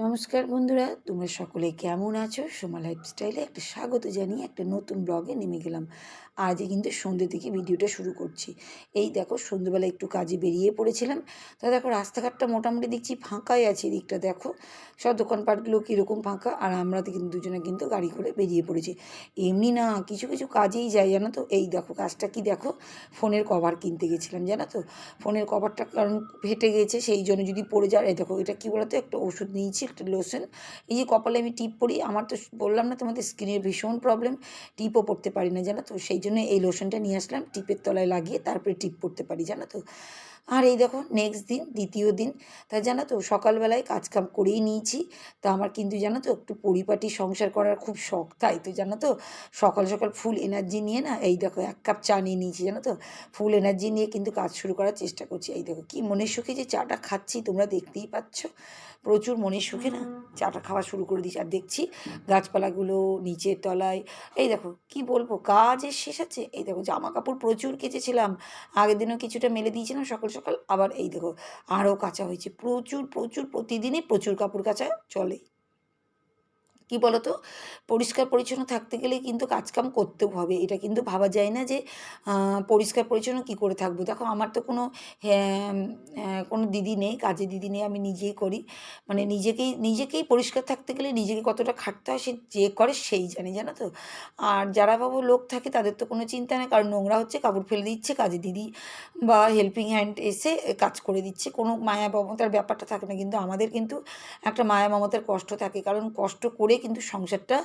নমস্কার বন্ধুরা, তোমরা সকলে কেমন আছো? সোমা লাইফস্টাইলে একটা স্বাগত জানিয়ে একটা নতুন ব্লগে নেমে গেলাম। আজই কিন্তু সন্ধ্যে থেকে ভিডিওটা শুরু করছি। এই দেখো, সন্ধ্যেবেলা একটু কাজে বেরিয়ে পড়েছিলাম। তা দেখো, রাস্তাঘাটটা মোটামুটি দেখছি ফাঁকাই আছে এদিকটা, দেখো। সব দোকানপাটগুলো কীরকম ফাঁকা, আর আমরা তো কিন্তু দুজনে কিন্তু গাড়ি করে বেরিয়ে পড়েছি। এমনি না, কিছু কিছু কাজেই যাই জানো তো? এই দেখো, কাজটা কি দেখো? ফোনের কভার কিনতে গেছিলাম, জানো তো? ফোনের কভারটা কারণ ফেটে গেছে, সেই জন্য যদি পড়ে যায় দেখো, এটা কী বলতো? একটা ওষুধ নিয়েছি একটা লোশন এই যে কপালে আমি টিপ পরি, আমার তো বললাম না তোমাদের স্কিনের ভীষণ প্রবলেম টিপও পড়তে পারি না, জানো তো? সেই জন্য এই লোশনটা নিয়ে আসলাম, টিপের তলায় লাগিয়ে তারপরে টিপ পড়তে পারি, জানো তো? আর এই দেখো নেক্সট দিন, দ্বিতীয় দিন, তা জানো তো, সকালবেলায় কাজকাম করেই নিয়েছি, তা আমার কিন্তু জানো তো, একটু পরিপাটি সংসার করার খুব শখ, তাই তো জানো তো? সকাল সকাল ফুল এনার্জি নিয়ে না, এই দেখো, এক কাপ চা নিয়ে নিয়েছি, জানো তো? ফুল এনার্জি নিয়ে কিন্তু কাজ শুরু করার চেষ্টা করছি, এই দেখো, কি মনের সুখে যে চাটা খাচ্ছি, তোমরা দেখতেই পাচ্ছ। প্রচুর মনের সুখে না? চাটা খাওয়া শুরু করে দিয়েছি। আর দেখছি গাছপালাগুলো নিচের তলায়। এই দেখো, কি বলব? কাজের শেষ আছে? এই দেখো জামা কাপড় প্রচুর কেচেছিলাম। আগের দিনও কিছুটা মেলে দিয়েছিলাম সকাল সকাল। আবার এই দেখো আরও কাঁচা হয়েছে। প্রচুর প্রচুর, প্রতিদিনই প্রচুর কাপড় কাচা চলে। কি বলতো? পরিষ্কার পরিচ্ছন্ন থাকতে গেলে কিন্তু কাজকাম করতেও হবে। এটা কিন্তু ভাবা যায় না যে পরিষ্কার পরিচ্ছন্ন কী করে থাকব? দেখো, আমার তো কোনো কোনো দিদি নেই কাজে দিদি নেই, আমি নিজেই করি। মানে নিজেকেই নিজেকেই পরিষ্কার থাকতে গেলে নিজেকে কতটা খাটতে হয়, সে যে করে সেই জানে, জানো তো? আর যারা বাবু লোক থাকে, তাদের তো কোনো চিন্তা নেই, কারণ নোংরা হচ্ছে, কাপড় ফেলে দিচ্ছে কাজে দিদি বা হেল্পিং হ্যান্ড এসে কাজ করে দিচ্ছে। কোনো মায়া মমতার ব্যাপারটা থাকে না, কিন্তু আমাদের কিন্তু একটা মায়া মমতার কষ্ট থাকে। কারণ কষ্ট করে কিন্তু সংসারটা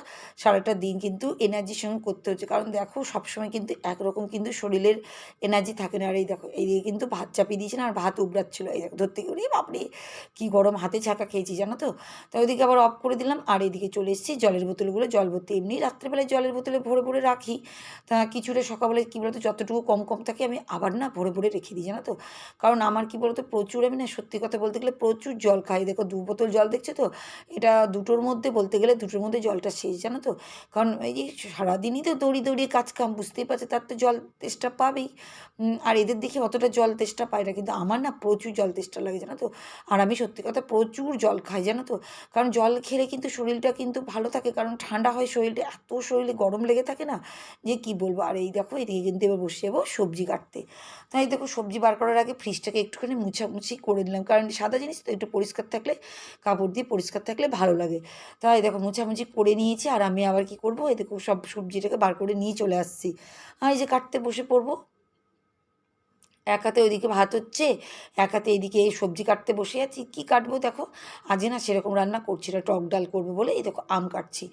সারাটা দিন কিন্তু এনার্জির সঙ্গে করতে হচ্ছে। কারণ দেখো, সবসময় কিন্তু একরকম কিন্তু শরীরের এনার্জি থাকে না। আর এই দেখো, এই এইদিকে কিন্তু ভাত চাপিয়ে দিয়েছে না, আর ভাত উবড়াচ্ছিলো। এই দেখো, ধরতে গিয়ে বাপরে, কী গরম হাতে ছাকা খেয়েছি, জানো তো? তো ওইদিকে আবার অফ করে দিলাম, আর এইদিকে চলে এসেছি জলের বোতলগুলো, জল ভর্তি। এমনি রাত্রেবেলায় জলের বোতলে ভরে ভরে রাখি। তা কিছুটা সকালবেলায় কী বলতো, যতটুকু কম কম থাকে, আমি আবার না ভরে ভরে রেখে দিই, জানো তো? কারণ আমার কী বলতো, প্রচুর আমি না, সত্যি কথা বলতে গেলে প্রচুর জল খাই। দেখো, দু বোতল জল দেখছ তো? এটা দুটোর মধ্যে বলতে গেলে দুটোর মধ্যে জলটা শেষ, জানো তো? কারণ এই যে সারাদিনই তো দৌড়ি দৌড়িয়ে কাজ কাম, বুঝতেই পারছে, তার তো জল তেষ্টা পাবেই। আর এদের দেখে অতটা জল তেষ্টা পায় না, কিন্তু আমার না প্রচুর জল তেষ্টা লাগে, জানো তো? আর আমি সত্যি কথা প্রচুর জল খাই, জানো তো? কারণ জল খেলে কিন্তু শরীরটা কিন্তু ভালো থাকে, কারণ ঠান্ডা হয় শরীরটা এত শরীরে গরম লেগে থাকে না যে কি বলব? আর এই দেখো, এদিকে কিন্তু এবার বসে যাব সবজি কাটতে। তাই দেখো, সবজি বার করার আগে ফ্রিজটাকে একটুখানি মুছামুছি করে দিলাম কারণ সাদা জিনিস তো একটু পরিষ্কার থাকলে, কাপড় দিয়ে পরিষ্কার থাকলে ভালো লাগে। তাই দেখো মুছামুছি করে নিয়েছি আর আমি আবার কি করব? এতে সব সবজিটাকে বার করে নিয়ে চলে আসছি। আর এই যে কাটতে বসে পড়ব। এক হাতে ওইদিকে ভাত হচ্ছে, এক হাতে এইদিকে এই সবজি কাটতে বসে আছি। কী কাটবো দেখো? আজে না সেরকম রান্না করছি না, টক ডাল করব বলে এই দেখো আম কাটছি।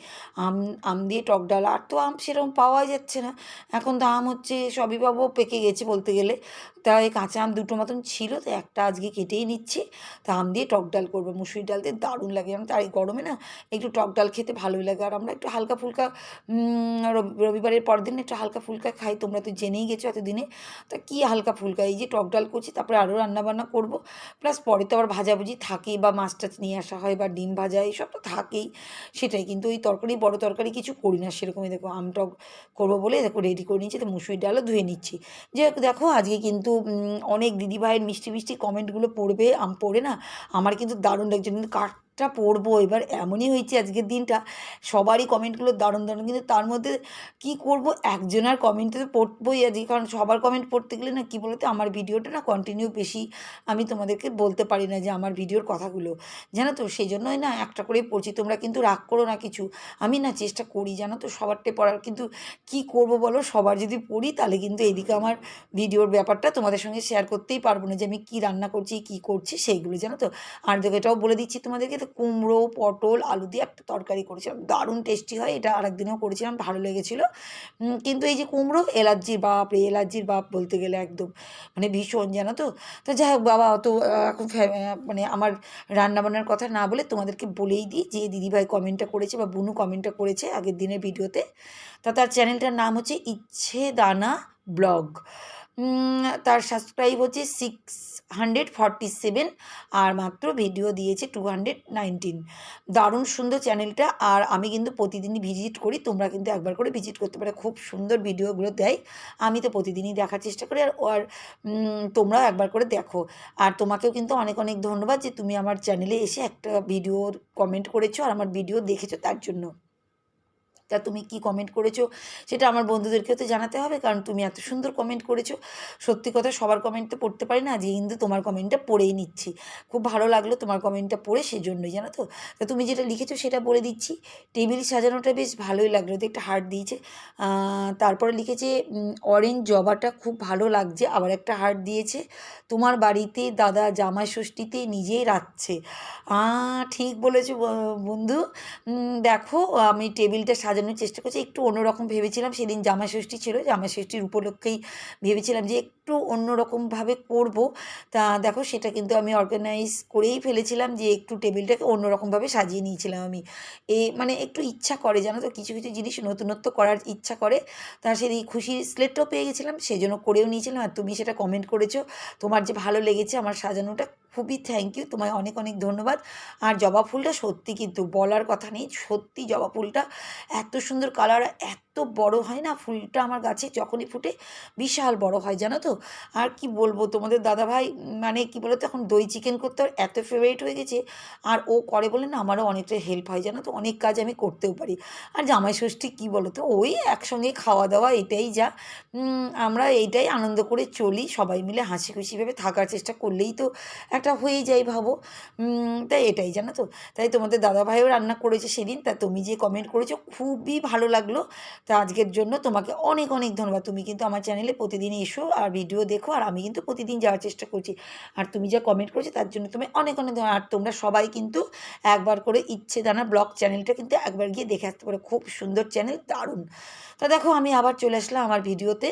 আম আম দিয়ে টক ডাল, আর তো আম সেরকম পাওয়াই যাচ্ছে না। এখন তো আম হচ্ছে সবই পাবো, পেকে গেছে বলতে গেলে। তাই কাঁচা আম দুটো মতন ছিল, তো একটা আজকে কেটেই নিচ্ছি। তা আম দিয়ে টক ডাল করব মুসুরি ডাল দিয়ে দারুণ লাগে আমি তার এই গরমে না একটু টক ডাল খেতে ভালোই লাগে। আর আমরা একটু হালকা ফুলকা রবিবারের পর দিন একটু হালকা ফুলকা খাই। তোমরা তো জেনেই গেছো এতদিনে। তা কী হালকা ফুলকা? এই যে টক ডাল করছি, তারপরে আরও রান্নাবান্না করব। প্লাস পরে তো আবার ভাজাভুজি থাকেই, বা মাছ টাছ নিয়ে আসা হয়, বা ডিম ভাজা, এইসব তো থাকেই। সেটাই কিন্তু ওই তরকারি, বড় তরকারি কিছু করি না সেরকমই। দেখো, আম টক করব বলে, দেখো রেডি করে নিচ্ছি তো মুসুরি ডালও ধুয়ে নিচ্ছি। যে দেখো, আজকে কিন্তু অনেক দিদিভাইয়ের মিষ্টি মিষ্টি কমেন্টগুলো পড়বে পড়ে না? আমার কিন্তু দারুণ লাগছে। কিন্তু কাঠ টা পড়ব। এবার এমনই হয়েছে আজকের দিনটা। সবারই কমেন্টগুলো দারুণ দারুণ। কিন্তু তার মধ্যে কি করব? একজনের কমেন্টে তো পড়বই আজকে। কারণ সবার কমেন্ট পড়তে গেলে না, কী বলতে? আমার ভিডিওটা না কন্টিনিউ বেশি আমি তোমাদেরকে বলতে পারি না যে আমার ভিডিওর কথাগুলো। জানো তো? সেই জন্যই না একটা করে পড়ছি। তোমরা কিন্তু রাগ করো না কিছু। আমি না চেষ্টা করি, জানো তো? সবারটে পড়ার। কিন্তু কি করব বলো? সবার যদি পড়ি, তাহলে কিন্তু এদিকে আমার ভিডিওর ব্যাপারটা তোমাদের সঙ্গে শেয়ার করতেই পারব না যে আমি কী রান্না করছি, কী করছি, সেইগুলো। জানো তো? আর দেখো, এটাও বলে দিচ্ছি তোমাদেরকে। তো কুমড়ো, পটল, আলু দিয়ে একটা তরকারি করেছিলাম। দারুণ টেস্টি হয়। এটা আরেকদিনও করেছিলাম, ভালো লেগেছিলো। কিন্তু এই যে কুমড়ো এলার্জির বাপ রে এলার্জির বাপ বলতে গেলে একদম মানে ভীষণ, জানো তো? তো যাই হোক, বাবা, অত এখন মানে আমার রান্নাবান্নার কথা না বলে তোমাদেরকে বলেই দিই যে দিদিভাই কমেন্টটা করেছে বা বুনু কমেন্টটা করেছে আগের দিনের ভিডিওতে। তা তার চ্যানেলটার নাম হচ্ছে ইচ্ছে দানা ব্লগ। তার সাবস্ক্রাইব হচ্ছে সিক্স হান্ড্রেড ফর্টি সেভেন আর মাত্র ভিডিও দিয়েছে টু হান্ড্রেড নাইনটিন দারুণ সুন্দর চ্যানেলটা আর আমি কিন্তু প্রতিদিনই ভিজিট করি, তোমরা কিন্তু একবার করে ভিজিট করতে পারো। খুব সুন্দর ভিডিওগুলো দেয়। আমি তো প্রতিদিনই দেখার চেষ্টা করি আর আর তোমরাও একবার করে দেখো। আর তোমাকেও কিন্তু অনেক অনেক ধন্যবাদ যে তুমি আমার চ্যানেলে এসে একটা ভিডিওর কমেন্ট করেছ আর আমার ভিডিও দেখেছ তার জন্য। তা তুমি কি কমেন্ট করেছ সেটা আমার বন্ধুদেরকেও তো জানাতে হবে, কারণ তুমি এত সুন্দর কমেন্ট করেছ। সত্যি কথা সবার কমেন্ট তো পড়তে পারি না যে কিন্তু তোমার কমেন্টটা পড়েই নিচ্ছি। খুব ভালো লাগল তোমার কমেন্টটা পড়ে সেজন্যই, জানো তো? তা তুমি যেটা লিখেছো সেটা বলে দিচ্ছি। টেবিল সাজানোটা বেশ ভালোই লাগল ওতে একটা হার্ট দিয়েছে। তারপরে লিখেছে অরেঞ্জ জবাটা খুব ভালো লাগছে, আবার একটা হার্ট দিয়েছে, তোমার বাড়িতে দাদা জামাই ষষ্ঠীতে নিজেই রাখছে ঠিক বলেছ বন্ধু। দেখো, আমি টেবিলটা সাজানোর চেষ্টা করছি। একটু অন্যরকম ভেবেছিলাম, সেদিন জামা ষষ্ঠী ছিল। জামা ষষ্ঠীর উপলক্ষেই ভেবেছিলাম যে একটু অন্যরকমভাবে করব। তা দেখো, সেটা কিন্তু আমি অর্গানাইজ করেই ফেলেছিলাম যে একটু টেবিলটাকে অন্যরকমভাবে সাজিয়ে নিয়েছিলাম আমি। এ মানে একটু ইচ্ছা করে, জানো তো, কিছু কিছু জিনিস নতুনত্ব করার ইচ্ছা করে। তা সেই খুশির স্লেটটাও পেয়ে গেছিলাম সেই জন্য করেও নিয়েছিলাম। আর তুমি সেটা কমেন্ট করেছ, তোমার যে ভালো লেগেছে, আমার সাজানোটা খুবই থ্যাংক ইউ তোমায় অনেক অনেক ধন্যবাদ। আর জবা ফুলটা সত্যি কিন্তু বলার কথা নেই, সত্যি জবা ফুলটা এত সুন্দর কালার এত বড় হয় না ফুলটা আমার গাছে যখনই ফুটে বিশাল বড় হয়, জানো তো? আর কি বলব তোমাদের দাদাভাই মানে কি বলো তো এখন দই চিকেন করতে আর এত ফেভারিট হয়ে গেছে, আর ও করে বলে না আমারও অনেকটা হেল্প হয়, জানো তো? অনেক কাজ আমি করতেও পারি। আর জামাই ষষ্ঠী কী বলো তো ওই একসঙ্গে খাওয়া দাওয়া এটাই যা। আমরা এইটাই আনন্দ করে চলি, সবাই মিলে হাসি খুশিভাবে থাকার চেষ্টা করলেই তো একটা হয়েই যায় ভাবো। তাই এটাই জানো তো? তাই তোমাদের দাদাভাইও রান্না করেছে সেদিন। তা তুমি যে কমেন্ট করেছ খুবই ভালো লাগল। তা আজকের জন্য তোমাকে অনেক অনেক ধন্যবাদ। তুমি কিন্তু আমার চ্যানেলে প্রতিদিন এসো আর ভিডিও দেখো। আর আমি কিন্তু প্রতিদিন যাওয়ার চেষ্টা করছি। আর তুমি যা কমেন্ট করেছ তার জন্য তুমি অনেক অনেক আর তোমরা সবাই কিন্তু একবার করে ইচ্ছে দানা ব্লগ চ্যানেলটা কিন্তু একবার গিয়ে দেখে আসতে পারো। খুব সুন্দর চ্যানেল দারুণ। তা দেখো আমি আবার চলে আসলাম আমার ভিডিওতে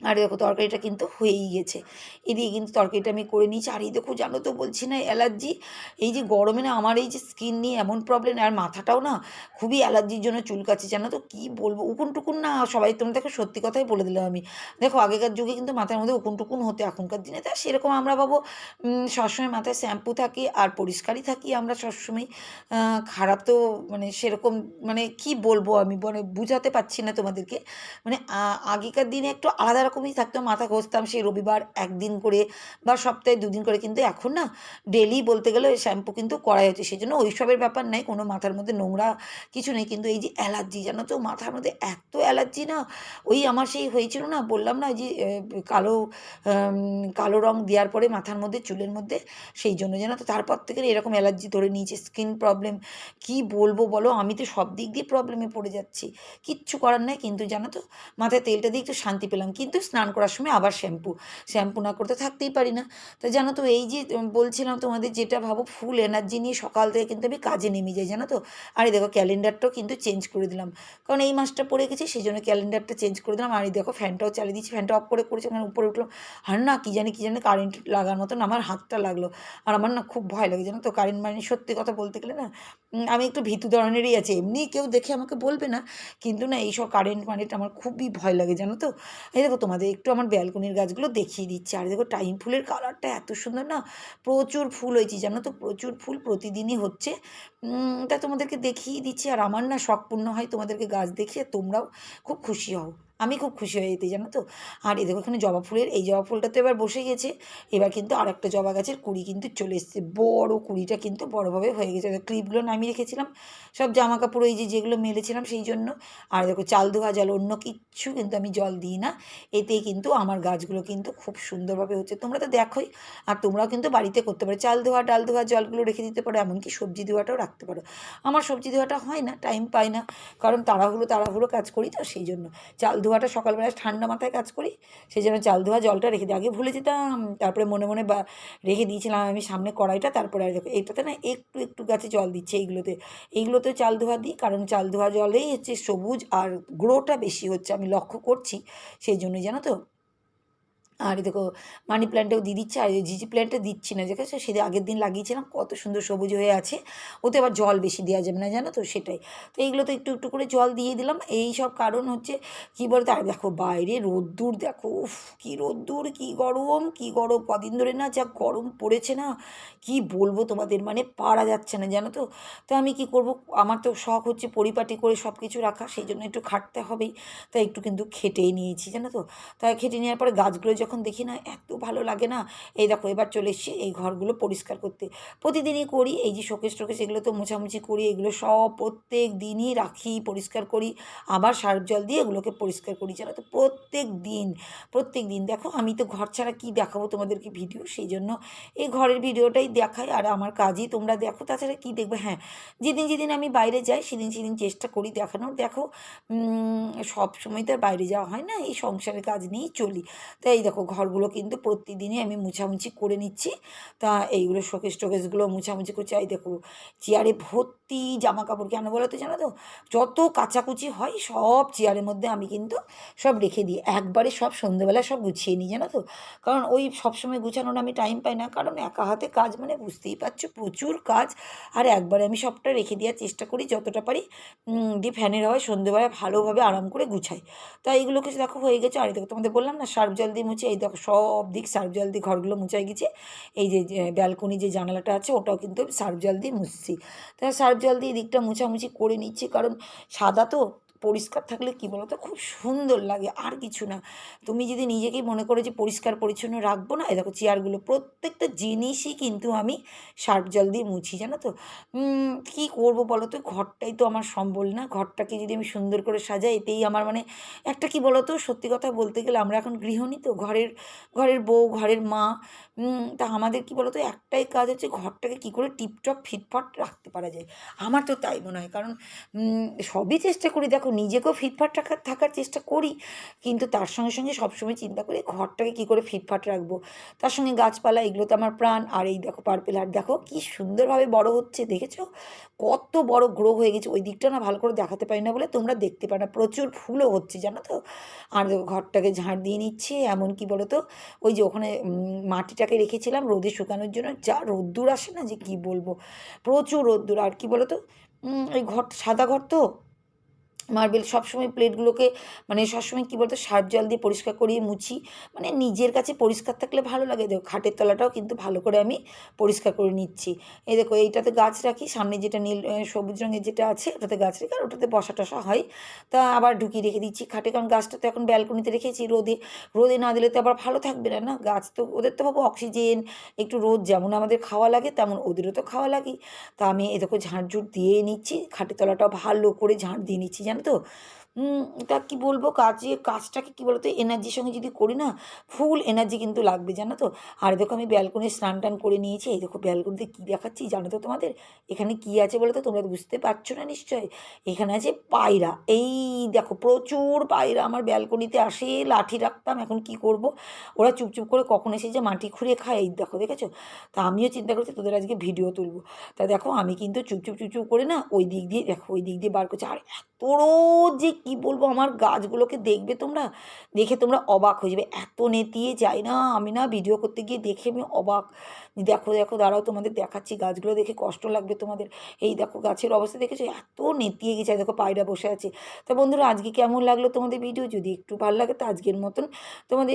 আর দেখো তরকারিটা কিন্তু হয়েই গেছে। এদিকে কিন্তু তরকারিটা আমি করে নিয়েছি। আর এই দেখো জানো তো বলছি না অ্যালার্জি? এই যে গরমে না আমার এই যে স্কিন নিয়ে এমন প্রবলেম আর মাথাটাও না খুবই অ্যালার্জির জন্য চুলকাচ্ছে জানো তো কী বলব? উকুন টুকুন না সবাই তোমরা দেখো সত্যি কথাই বলে দিলাম আমি। দেখো আগেকার যুগে কিন্তু মাথার মধ্যে উকুন টুকুন হতো এখনকার দিনে তা সেরকম আমরা উম, সবসময় মাথায় শ্যাম্পু থাকে আর পরিষ্কারই থাকি আমরা সবসময়। খারাপ তো মানে সেরকম মানে কি বলব আমি? মানে বুঝাতে পারছি না তোমাদেরকে। মানে আগেকার দিনে একটু আলাদা রকমই থাকতো মাথা ঘষতাম। সেই রবিবার একদিন করে বা সপ্তাহে দুদিন করে কিন্তু এখন না ডেলি বলতে গেলে শ্যাম্পু কিন্তু করাই হচ্ছে। সেই জন্য ওইসবের ব্যাপার নাই, কোনো মাথার মধ্যে নোংরা কিছু নেই। কিন্তু এই যে অ্যালার্জি, জানো তো, মাথার মধ্যে এত অ্যালার্জি না, ওই আমার সেই হয়েছিল না, বললাম না যে কালো কালো রং দেওয়ার পরে মাথার মধ্যে, চুলের মধ্যে, সেই জন্য জানো তো। তারপর থেকে এরকম অ্যালার্জি ধরে নিয়েছে স্কিন প্রবলেম কি বলব বলো? আমি তো সব দিক দিয়ে প্রবলেমে পড়ে যাচ্ছি। কিচ্ছু করার নাই, কিন্তু জানো তো, মাথায় তেলটা দিয়ে একটু শান্তি পেলাম। কিন্তু স্নান করার সময় আবার শ্যাম্পু। শ্যাম্পু না করতে থাকতেই পারি না। তো জানো তো, এই যে বলছিলাম তোমাদের যেটা ভাবো, ফুল এনার্জি নিয়ে সকাল থেকে কিন্তু আমি কাজে নেমে যাই, জানো তো? আর দেখো ক্যালেন্ডারটাও কিন্তু চেঞ্জ করে দিলাম। কারণ এই মাসটা পড়ে গেছে সেই জন্য ক্যালেন্ডারটা চেঞ্জ করে দিলাম। আর এই দেখো ফ্যানটাও চালিয়ে দিচ্ছি ফ্যানটা অফ করে করেছি, ওখানে উপরে উঠলাম। আর না, কী জানি কী জানি কারেন্ট লাগার মতন আমার হাতটা লাগল। আর আমার না খুব ভয় লাগে, জানো তো? কারেন্ট মানে সত্যি কথা বলতে গেলে না আমি একটু ভীতু ধরনেরই আছি। এমনি কেউ দেখে আমাকে বলবে না, কিন্তু না, এইসব কারেন্ট মানেটা আমার খুবই ভয় লাগে, জানো তো? এই দেখো তোমাদের একটু আমার ব্যালকনির গাছগুলো দেখিয়ে দিচ্ছি। আর দেখো টাইম ফুলের কালারটা এত সুন্দর না? প্রচুর ফুল হয়েছে, জানো তো? প্রচুর ফুল প্রতিদিনই হচ্ছে। তা তোমাদেরকে দেখিয়ে দিচ্ছি। আর আমার না শখ পূর্ণ হয় তোমাদেরকে গাছ দেখিয়ে, তোমরাও খুব খুশি হও। আমি খুব খুশি হয়ে যেতে জানো তো? আর এই দেখো এখানে জবা ফুলের, এই জবা ফুলটা তো এবার বসে গেছে। এবার কিন্তু আর একটা জবা গাছের কুড়ি কিন্তু চলে এসছে। বড় কুড়িটা কিন্তু বড়োভাবে হয়ে গেছে। ক্লিপগুলো নামিয়ে রেখেছিলাম। সব জামা কাপড় এই যে যেগুলো মেলেছিলাম সেই জন্য। আর দেখো চাল ধোয়া জল, অন্য কিচ্ছু কিন্তু আমি জল দিই না। এতেই কিন্তু আমার গাছগুলো কিন্তু খুব সুন্দরভাবে হচ্ছে। তোমরা তো দেখোই, আর তোমরাও কিন্তু বাড়িতে করতে পারো। চাল ধোয়া, ডাল ধোয়া জলগুলো রেখে দিতে পারো, এমনকি সবজি ধোয়াটাও রাখতে পারো। আমার সবজি ধোয়াটা হয় না, টাইম পাই না। কারণ তাড়াহুড়ো তাড়াহুড়ো কাজ করি তো সেই জন্য। চাল ধোয়াটা সকালবেলা ঠান্ডা মাথায় কাজ করি, সেই জন্য চাল ধোয়া জলটা রেখে দিই। আগে ভুলে যেতাম, তারপরে মনে মনে বা রেখে দিয়েছিলাম আমি সামনে কড়াইটা, তারপরে আর দেখো, এইটাতে না একটু একটু গাছে জল দিচ্ছে এইগুলোতে। এইগুলোতে চাল ধোয়া দিই, কারণ চাল ধোয়া জলেই হচ্ছে সবুজ আর গ্রোটা বেশি হচ্ছে, আমি লক্ষ্য করছি। সেই জন্যই জানো তো? আর দেখো মানি প্ল্যান্টটাও দিয়ে দিচ্ছে, আর জিজি প্ল্যান্টটা দিচ্ছি না দেখেছ সেদিন আগের দিন লাগিয়েছিলাম, কত সুন্দর সবুজ হয়ে আছে। ওতে আবার জল বেশি দেওয়া যাবে না, জানো তো? সেটাই। তো এইগুলো তো একটু একটু করে জল দিয়ে দিলাম। এই সব কারণ হচ্ছে, কী বলতো? আর দেখো, বাইরে রোদ্দুর, দেখো, উফ, কী রোদ্দুর, কী গরম কী গরম, কদিন ধরে না যা গরম পড়েছে না, কি বলব তোমাদের? মানে পারা যাচ্ছে না, জানো তো? তো আমি কি করব? আমার তো শখ হচ্ছে পরিপাটি করে সব কিছু রাখা, সেই জন্য একটু খাটতে হবেই। তাই একটু কিন্তু খেটেই নিয়েছি, জানো তো? তাই খেটে নেওয়ার পরে গাছগুলো যখন দেখি না, এত ভালো লাগে না, এই দেখো এবার চলে এসেছি এই ঘরগুলো পরিষ্কার করতে। প্রতিদিনই করি, এই যে শোকেস টোকেস এগুলো তো মোছামুছি করি, এগুলো সব প্রত্যেক দিনই রাখি, পরিষ্কার করি, আবার সার্ফ জল দিয়ে এগুলোকে পরিষ্কার করি জানো তো প্রত্যেক দিন প্রত্যেক দিন। দেখো আমি তো ঘর ছাড়া কী দেখাবো তোমাদেরকে ভিডিও? সেই জন্য এই ঘরের ভিডিওটাই দেখাই, আর আমার কাজই তোমরা দেখো। তাছাড়া কী দেখবে? হ্যাঁ যেদিন যেদিন আমি বাইরে যাই, সেদিন সেদিন চেষ্টা করি দেখানোর। দেখো সব সময় তো বাইরে যাওয়া হয় না, এই সংসারের কাজ নিয়েই চলি। তাই এই দেখো ঘরগুলো কিন্তু প্রতিদিনই আমি মুছামুছি করে নিচ্ছি। তা এইগুলো শোকেস টোকেসগুলো মুছামুছি করছি। এই দেখো, চেয়ারে ভর্তি জামা কাপড় কেন বলো তো জানো তো? যত কাচাকুচি হয়, সব চেয়ারের মধ্যে আমি কিন্তু সব রেখে দিই। একবারে সব সন্ধ্যেবেলা সব গুছিয়ে নিই, জানো তো? কারণ ওই সবসময় গুছানোর আমি টাইম পাই না। কারণ একা হাতে কাজ মানে বুঝতেই পারছ, প্রচুর কাজ। আর একবারে আমি সবটা রেখে দেওয়ার চেষ্টা করি, যতটা পারি দিয়ে ফ্যানের হয় সন্ধ্যেবেলায় ভালোভাবে আরাম করে গুছাই। তা এইগুলোকে দেখো হয়ে গেছে। আর দেখো, তোমাদের বললাম না সার্ফ জল দিয়ে মুছে এই দেখো, সব দিক সার্ফ জল দিয়ে ঘরগুলো মুছাই গেছে। এই যে ব্যালকনি যে জানালাটা আছে, ওটাও কিন্তু সার্ফ জল দিয়ে মুছছি। তা সার্ফ জল দিয়ে দিকটা মুছামুছি করে নিচ্ছি, কারণ সাদা তো পরিষ্কার থাকলে কী বলো তো খুব সুন্দর লাগে, আর কিছু না। তুমি যদি নিজেকেই মনে করো যে পরিষ্কার পরিচ্ছন্ন রাখব না এই দেখো চেয়ারগুলো, প্রত্যেকটা জিনিসই কিন্তু আমি সার্ফ জল দিয়ে মুছি, জানো তো? কী করব বলো তো? ঘরটাই তো আমার সম্বল না। ঘরটাকে যদি আমি সুন্দর করে সাজাই, এতেই আমার মানে একটা কি বলো তো সত্যি কথা বলতে গেলে আমরা এখন গৃহিণী তো, ঘরের ঘরের বউ, ঘরের মা তা আমাদের কি বলো তো একটাই কাজ হচ্ছে ঘরটাকে কী করে টিপটপ, ফিটফাট রাখতে পারা যায়। আমার তো তাই মনে হয়, কারণ সবই চেষ্টা করি, দেখো নিজেকেও ফিটফাট রাখার থাকার চেষ্টা করি, কিন্তু তার সঙ্গে সঙ্গে সবসময় চিন্তা করি, ঘরটাকে কী করে ফিটফাট রাখব? তার সঙ্গে গাছপালা, এগুলো তো আমার প্রাণ, আর এই দেখো পার্পেল আর দেখো কী সুন্দরভাবে বড় হচ্ছে, দেখেছ? কত বড় গ্রো হয়ে গেছে, ওই দিকটা না ভালো করে দেখাতে পারি না বলে তোমরা দেখতে পারো না, প্রচুর ফুলও হচ্ছে, জানো তো? আর দেখো, ঘরটাকে ঝাড় দিয়ে নিচ্ছে এমন কি বলো তো, ওই যে ওখানে মাটিটাকে রেখেছিলাম, রোদে শুকানোর জন্য, যা রোদ্দুর আসে না যে কি বলব? প্রচুর রোদ্দুর, আর কি বলো তো? এই ঘর, সাদা ঘর তো? মার্বেল সবসময় প্লেটগুলোকে মানে সবসময় কী বলতো সার্ফ জল দিয়ে পরিষ্কার করিয়ে মুছি। মানে নিজের কাছে পরিষ্কার থাকলে ভালো লাগে। দেখো, খাটের তলাটাও কিন্তু ভালো করে আমি পরিষ্কার করে নিচ্ছি। এই দেখো, এইটাতে গাছ রাখি। সামনে যেটা নীল সবুজ রঙের যেটা আছে, ওটাতে গাছ রেখে। আর ওটাতে বসা টসা হয়। তা আবার ঢুকিয়ে রেখে দিচ্ছি খাটে। কারণ গাছটা তো এখন ব্যালকনিতে রেখেছি রোদে। রোদে না দিলে তো আবার ভালো থাকবে না না? গাছ তো, ওদের তো ভাবো অক্সিজেন একটু রোদ। যেমন আমাদের খাওয়া লাগে, তেমন ওদেরও তো খাওয়া লাগে তা আমি এ দেখো, ঝাঁট দিয়ে নিচ্ছি। খাটের তলাটাও ভালো করে ঝাঁট দিয়ে নিচ্ছি জানো তো তা কী বলব? কাজে, কাজটাকে কী বলতো? এনার্জির সঙ্গে যদি করি না ফুল এনার্জি কিন্তু লাগবে, জানো তো? আর দেখো, আমি ব্যালকনি স্নান টান করে নিয়েছি। এই দেখো ব্যালকনিতে কী দেখাচ্ছি জানো তো তোমাদের? এখানে কী আছে বলো তো তোমরা বুঝতে পারছ না নিশ্চয় এখানে আছে পায়রা। এই দেখো, প্রচুর পায়রা আমার ব্যালকনিতে আসে, লাঠি রাখতাম, এখন কি করব? ওরা চুপচুপ করে কখন এসে যে মাটি খুঁড়ে খায়, এই দেখো, দেখেছ? তা আমিও চিন্তা করছি তোদের আজকে ভিডিও তুলবো। তা দেখো, আমি কিন্তু চুপচুপ চুপচুপ করে না, ওই দিক দিয়ে, দেখো, ওই দিক দিয়ে বার করছি। আর এত যে কি বলব? আমার গাছগুলোকে দেখবে তোমরা? দেখে তোমরা অবাক হয়ে যাবে। এত নেতিয়ে যাই না? আমি না ভিডিও করতে গিয়ে দেখে আমি অবাক। দেখো দেখো, দাঁড়াও, তোমাদের দেখাচ্ছি গাছগুলো দেখে কষ্ট লাগবে তোমাদের। এই দেখো, গাছের অবস্থা দেখেছ? এত নেতিয়ে গেছে দেখো, পায়রা বসে আছে। তা বন্ধুরা, আজকে কেমন লাগল তোমাদের ভিডিও যদি একটু ভালো লাগে, তো আজকের মতন তোমাদের